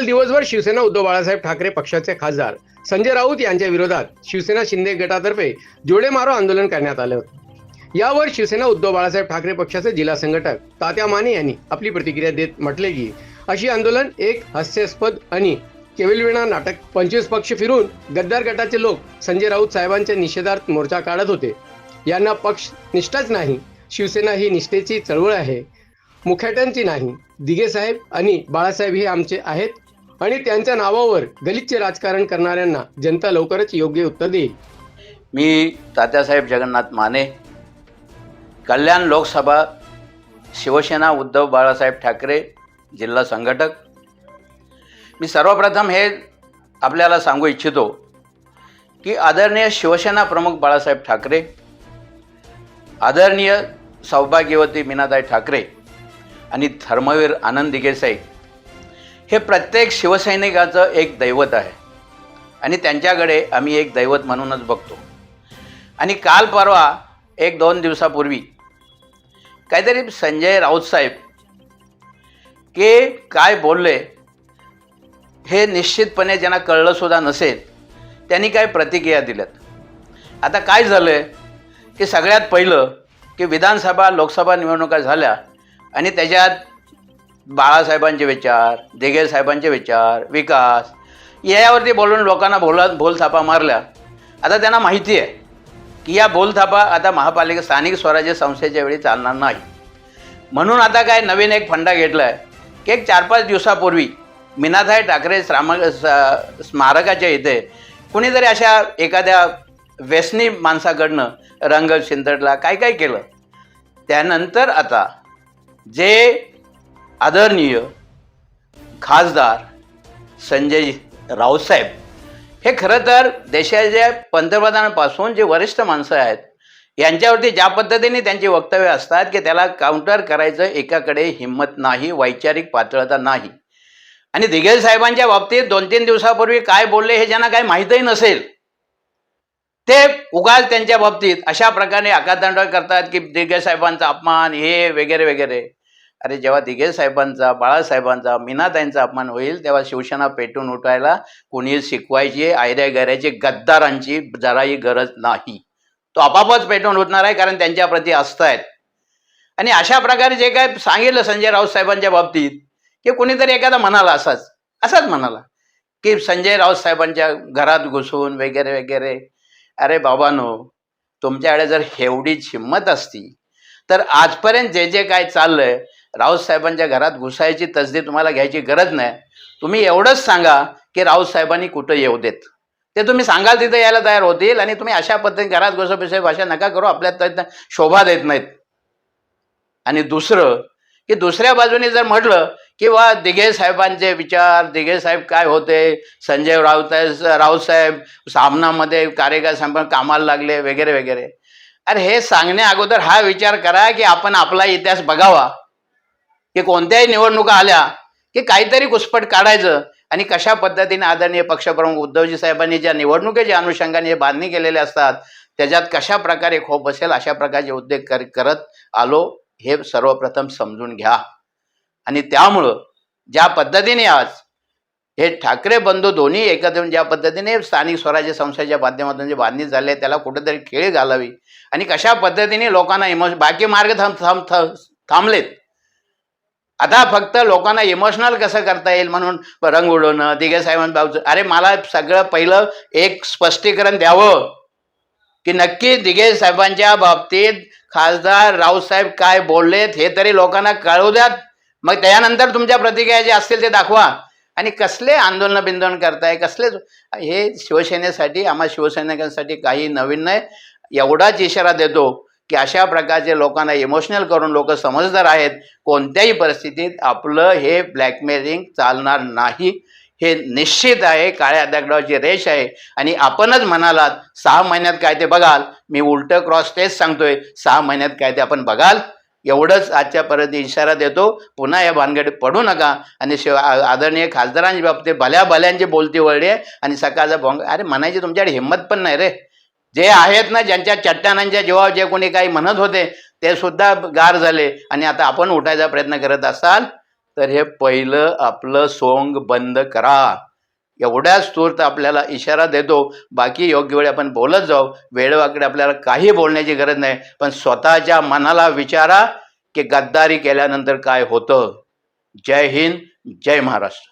काल दिवसभर शिवसेना उद्धव बाळासाहेब ठाकरे पक्षाचे खासदार संजय राऊत यांच्या विरोधात शिवसेना शिंदे गटातर्फे जोडे मारो आंदोलन करण्यात आले होते. यावर शिवसेना उद्धव बाळासाहेब ठाकरे पक्षाचे जिल्हा संघटक तात्या माने यांनी आपली प्रतिक्रिया देत म्हटले की अशी आंदोलन एक हास्यास्पद आणि केविलविणा नाटक. पंचवीस पक्ष फिरून गद्दार गटाचे लोक संजय राऊत साहेबांच्या निषेधार्थ मोर्चा काढत होते. यांना पक्ष निष्ठाच नाही शिवसेना ही निष्ठेची चळवळ आहे मुख्याट्यांची नाही. दिगे साहेब आणि बाळासाहेब हे आमचे आहेत. आणि त्यांच्या नावावर गलिच्छ राजकारण करणाऱ्यांना जनता लवकरच योग्य उत्तर देईल. मी तात्यासाहेब जगन्नाथ माने कल्याण लोकसभा शिवसेना उद्धव बाळासाहेब ठाकरे जिल्हा संघटक. मी सर्वप्रथम हे आपल्याला सांगू इच्छितो की आदरणीय शिवसेना प्रमुख बाळासाहेब ठाकरे आदरणीय सौभाग्यवती मीनाताई ठाकरे आणि धर्मवीर आनंद दिगेसाई हे प्रत्येक शिवसैनिकाचं एक दैवत आहे. आणि त्यांच्याकडे आम्ही एक दैवत म्हणूनच बघतो. आणि काल परवा एक दोन दिवसापूर्वी काहीतरी संजय राऊत साहेब के काय बोलले हे निश्चितपणे ज्यांना कळलंसुद्धा नसेल त्यांनी काय प्रतिक्रिया दिल्यात. आता काय झालं आहे की सगळ्यात पहिलं की विधानसभा लोकसभा निवडणुका झाल्या आणि त्याच्यात बाळासाहेबांचे विचार दिघे साहेबांचे विचार विकास यावरती बोलून लोकांना बोला बोलथापा मारल्या. आता त्यांना माहिती आहे की या बोलथापा आता महापालिका स्थानिक स्वराज्य संस्थेच्या वेळी चालणार नाही. म्हणून आता काय नवीन एक फंडा घेतला आहे की एक चार पाच दिवसापूर्वी मीनाथाई ठाकरे श्राम स्मारकाच्या इथे कुणीतरी अशा एखाद्या व्यसनी माणसाकडनं रंग शिंदडला काय काय केलं? त्यानंतर आता जे आदरणीय खासदार संजय राऊतसाहेब. हे खरं तर देशाच्या पंतप्रधानापासून जे वरिष्ठ माणसं आहेत यांच्यावरती ज्या पद्धतीने त्यांची वक्तव्य असतात की त्याला काउंटर करायचं एकाकडे हिंमत नाही वैचारिक पातळता नाही. आणि दिघे साहेबांच्या बाबतीत दोन तीन दिवसापूर्वी काय बोलले हे ज्यांना काही माहीतही नसेल ते उगाच त्यांच्या बाबतीत अशा प्रकारे आकादंड करतात की दिघे साहेबांचा अपमान हे वगैरे वगैरे. अरे जेव्हा दिघे साहेबांचा बाळासाहेबांचा मीनाताईंचा अपमान होईल तेव्हा शिवसेना पेटून उठायला कुणी शिकवायची आयऱ्या गऱ्याची गद्दारांची जराही गरज नाही. तो आपापच पेटून उठणार आहे कारण त्यांच्याप्रती असतायत आणि अशा प्रकारे जे काय सांगितलं संजय राऊत साहेबांच्या बाबतीत की कोणीतरी एखादा म्हणाला असाच असाच म्हणाला की संजय राऊत साहेबांच्या घरात घुसून वगैरे वगैरे अरे बाबानो तुमच्याकडे जर एवढीच हिंमत असती तर आजपर्यंत जे जे काय चाललंय राऊत साहेबांच्या घरात घुसायची तसदी तुम्हाला घ्यायची गरज नाही. तुम्ही एवढंच सांगा की राऊत साहेबांनी कुठं येऊ देत. ते तुम्ही सांगाल तिथं यायला तयार होतील आणि तुम्ही अशा पद्धतीने घरात घुसपिसे भाषा नका करू आपल्या शोभा देत नाहीत. आणि दुसरं की दुसऱ्या बाजूने जर म्हटलं की वा दिघे साहेबांचे विचार दिघे साहेब काय होते? संजय राऊत राऊतसाहेब सामनामध्ये कार्यकाळ साहेब कामाला लागले वगैरे वगैरे. अरे हे सांगण्या अगोदर हा विचार करा की आपण आपला इतिहास बघावा. की कोणत्याही निवडणुका आल्या की काहीतरी घुसपट काढायचं आणि कशा पद्धतीने आदरणीय पक्षप्रमुख उद्धवजी साहेबांनी ज्या निवडणुकीच्या अनुषंगाने जे बांधणी केलेले असतात त्याच्यात कशा प्रकारे खोप असेल अशा प्रकारचे उद्योग कर करत आलो हे सर्वप्रथम समजून घ्या. आणि त्यामुळं ज्या पद्धतीने आज हे ठाकरे बंधू दोन्ही एकत्र येऊन ज्या पद्धतीने स्थानिक स्वराज्य संस्थेच्या माध्यमातून जे बांधणी झाली त्याला कुठेतरी खेळ घालावी आणि कशा पद्धतीने लोकांना इमोश बाकी मार्ग थांब थांब थांब- थांबलेत. आता फक्त लोकांना इमोशनल कसं करता येईल म्हणून रंग उडवणं दिघे बाबूचं अरे मला सगळं पहिलं एक स्पष्टीकरण द्यावं. की नक्की दिघे साहेबांच्या बाबतीत खासदार रावसाहेब काय बोललेत हे तरी लोकांना कळू द्यात. मग त्यानंतर तुमच्या प्रतिक्रिया जे असतील ते दाखवा. आणि कसले आंदोलन बिंदोलन करताय कसले हे शिवसेनेसाठी आम्हा शिवसैनिकांसाठी काही नवीन नाही. एवढाच इशारा देतो. की अशा प्रकारचे लोकांना इमोशनल करून लोक समजदार आहेत कोणत्याही परिस्थितीत आपलं हे ब्लॅकमेलिंग चालणार नाही. हे निश्चित आहे काळ्या दगडावरची रेष आहे. आणि आपणच म्हणालात सहा महिन्यात काय ते बघाल. मी उलट क्रॉस तेच सांगतोय सहा महिन्यात काय ते आपण बघाल. एवढंच आजच्यापर्यंत इशारा देतो. पुन्हा या भानगडीत पडू नका. आणि शिव आदरणीय खासदारांच्या बाबतीत भल्या भल्यांची बोलती वळली आहे. आणि सकाळचा भोंग अरे म्हणायची तुमच्याकडे हिंमत पण नाही रे. जे आहेत ना ज्यांच्या चट्टानांच्या जीवावर जे कोणी काही म्हणत होते ते सुद्धा गार झाले. आणि आता आपण उठायचा प्रयत्न करत असाल तर हे पहिलं आपलं सोंग बंद करा. एवढ्याच तूर्त आपल्याला इशारा देतो. बाकी योग्य वेळी आपण बोलत जाऊ. वेळेवाकडे आपल्याला काही बोलण्याची गरज नाही. पण स्वतःच्या मनाला विचारा की गद्दारी केल्यानंतर काय होतं. जय हिंद जय महाराष्ट्र.